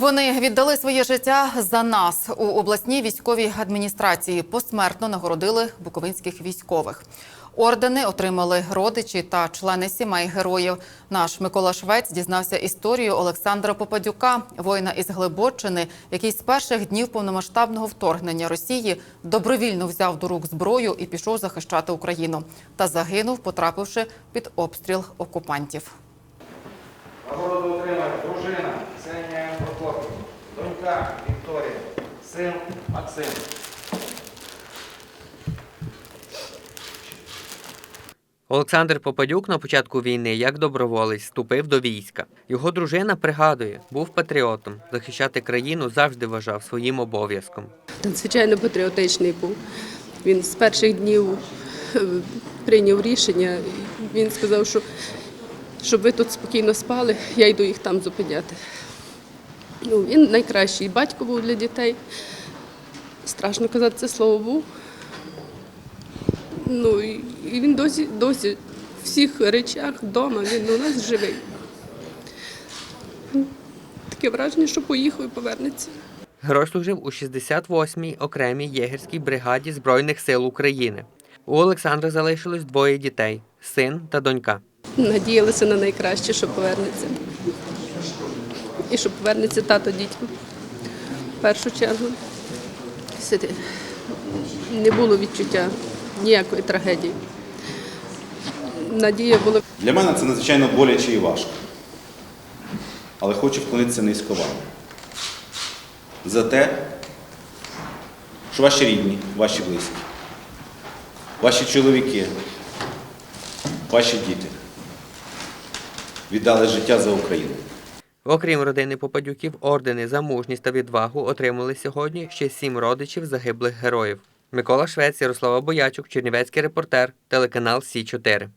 Вони віддали своє життя за нас у обласній військовій адміністрації. Посмертно нагородили буковинських військових. Ордени отримали родичі та члени сімей героїв. Наш Микола Швець дізнався історію Олександра Попадюка, воїна із Глибоччини, який з перших днів повномасштабного вторгнення Росії добровільно взяв до рук зброю і пішов захищати Україну. Та загинув, потрапивши під обстріл окупантів. Нагороду син Максим. Олександр Попадюк на початку війни як доброволець вступив до війська. Його дружина пригадує, був патріотом. Захищати країну завжди вважав своїм обов'язком. Надзвичайно патріотичний був. Він з перших днів е, прийняв рішення. Він сказав, що щоб ви тут спокійно спали, я йду їх там зупиняти. Ну, він найкращий батько був для дітей. Страшно казати це слово був. Ну і він досі, досі в всіх речах вдома, він у нас живий. Таке враження, що поїхав і повернеться. Герой служив у 68-й окремій єгерській бригаді Збройних сил України. У Олександра залишилось двоє дітей син та донька. Надіялися на найкраще, що повернеться. І що повернеться тато дітям. В першу чергу. Не було відчуття ніякої трагедії. Надія була Для мене це надзвичайно боляче і важко. Але хочу вклонитися низько вам. За те, що ваші рідні, ваші близькі, ваші чоловіки, ваші діти віддали життя за Україну. Окрім родини Попадюків, ордени за мужність та відвагу отримали сьогодні ще сім родичів загиблих героїв. Микола Швець, Ярослава Боячук, Чернівецький репортер, телеканал Сі 4